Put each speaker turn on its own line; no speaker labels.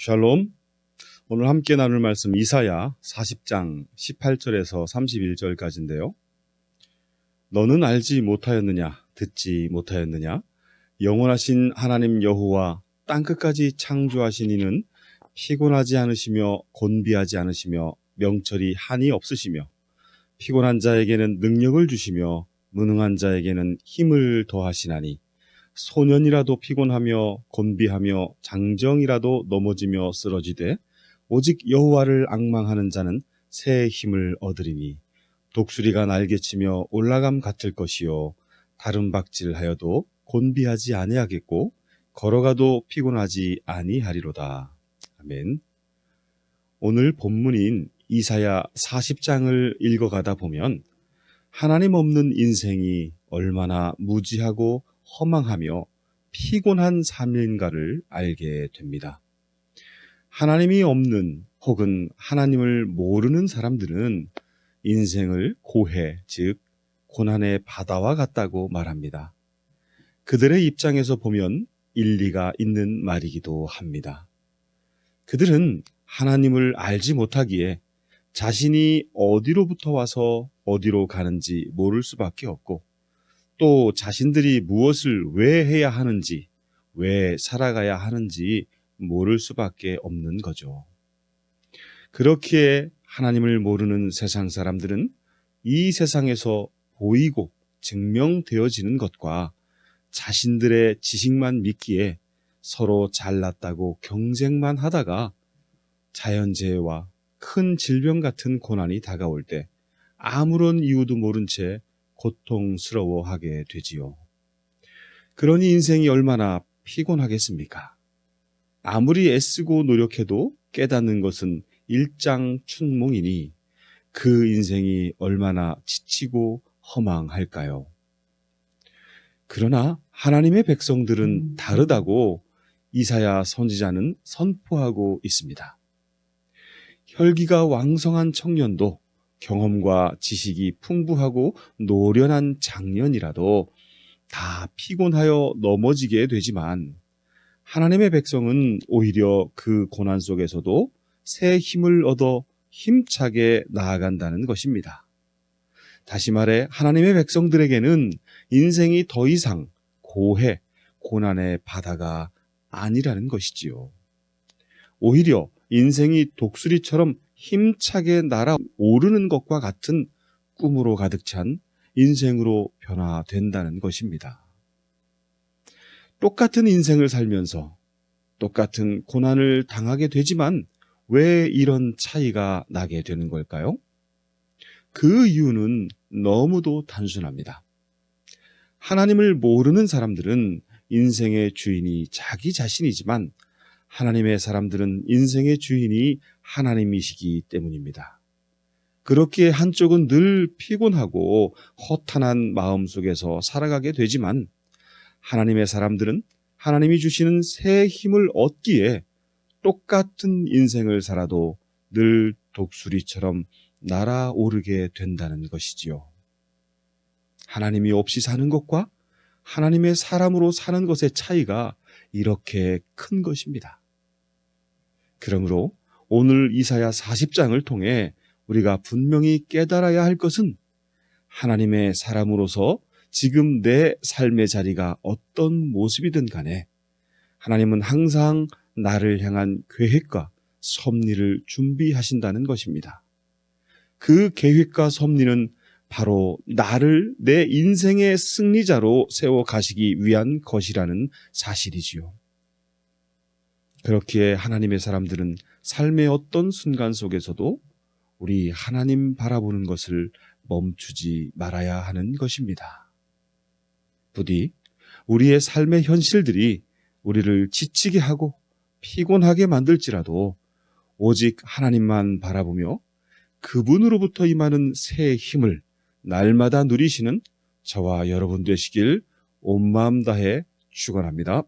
샬롬. 오늘 함께 나눌 말씀 이사야 40장 18절에서 31절까지인데요. 너는 알지 못하였느냐 듣지 못하였느냐 영원하신 하나님 여호와 땅 끝까지 창조하신 이는 피곤하지 않으시며 곤비하지 않으시며 명철이 한이 없으시며 피곤한 자에게는 능력을 주시며 무능한 자에게는 힘을 더하시나니 소년이라도 피곤하며 곤비하며 장정이라도 넘어지며 쓰러지되 오직 여호와를 앙망하는 자는 새 힘을 얻으리니 독수리가 날개치며 올라감 같을 것이요 다른 박질하여도 곤비하지 아니하겠고 걸어가도 피곤하지 아니하리로다. 아멘. 오늘 본문인 이사야 40장을 읽어가다 보면 하나님 없는 인생이 얼마나 무지하고 허망하며 피곤한 삶인가를 알게 됩니다. 하나님이 없는 혹은 하나님을 모르는 사람들은 인생을 고해, 즉, 고난의 바다와 같다고 말합니다. 그들의 입장에서 보면 일리가 있는 말이기도 합니다. 그들은 하나님을 알지 못하기에 자신이 어디로부터 와서 어디로 가는지 모를 수밖에 없고 또 자신들이 무엇을 왜 해야 하는지, 왜 살아가야 하는지 모를 수밖에 없는 거죠. 그렇기에 하나님을 모르는 세상 사람들은 이 세상에서 보이고 증명되어지는 것과 자신들의 지식만 믿기에 서로 잘났다고 경쟁만 하다가 자연재해와 큰 질병 같은 고난이 다가올 때 아무런 이유도 모른 채 고통스러워하게 되지요. 그러니 인생이 얼마나 피곤하겠습니까? 아무리 애쓰고 노력해도 깨닫는 것은 일장춘몽이니 그 인생이 얼마나 지치고 허망할까요? 그러나 하나님의 백성들은 다르다고 이사야 선지자는 선포하고 있습니다. 혈기가 왕성한 청년도 경험과 지식이 풍부하고 노련한 장년이라도 다 피곤하여 넘어지게 되지만 하나님의 백성은 오히려 그 고난 속에서도 새 힘을 얻어 힘차게 나아간다는 것입니다. 다시 말해 하나님의 백성들에게는 인생이 더 이상 고해, 고난의 바다가 아니라는 것이지요. 오히려 인생이 독수리처럼 힘차게 날아오르는 것과 같은 꿈으로 가득 찬 인생으로 변화된다는 것입니다. 똑같은 인생을 살면서 똑같은 고난을 당하게 되지만 왜 이런 차이가 나게 되는 걸까요? 그 이유는 너무도 단순합니다. 하나님을 모르는 사람들은 인생의 주인이 자기 자신이지만 하나님의 사람들은 인생의 주인이 하나님이시기 때문입니다. 그렇기에 한쪽은 늘 피곤하고 허탄한 마음 속에서 살아가게 되지만 하나님의 사람들은 하나님이 주시는 새 힘을 얻기에 똑같은 인생을 살아도 늘 독수리처럼 날아오르게 된다는 것이지요. 하나님이 없이 사는 것과 하나님의 사람으로 사는 것의 차이가 이렇게 큰 것입니다. 그러므로 오늘 이사야 40장을 통해 우리가 분명히 깨달아야 할 것은 하나님의 사람으로서 지금 내 삶의 자리가 어떤 모습이든 간에 하나님은 항상 나를 향한 계획과 섭리를 준비하신다는 것입니다. 그 계획과 섭리는 바로 나를 내 인생의 승리자로 세워 가시기 위한 것이라는 사실이지요. 그렇기에 하나님의 사람들은 삶의 어떤 순간 속에서도 우리 하나님 바라보는 것을 멈추지 말아야 하는 것입니다. 부디 우리의 삶의 현실들이 우리를 지치게 하고 피곤하게 만들지라도 오직 하나님만 바라보며 그분으로부터 임하는 새 힘을 날마다 누리시는 저와 여러분 되시길 온 마음 다해 축원합니다.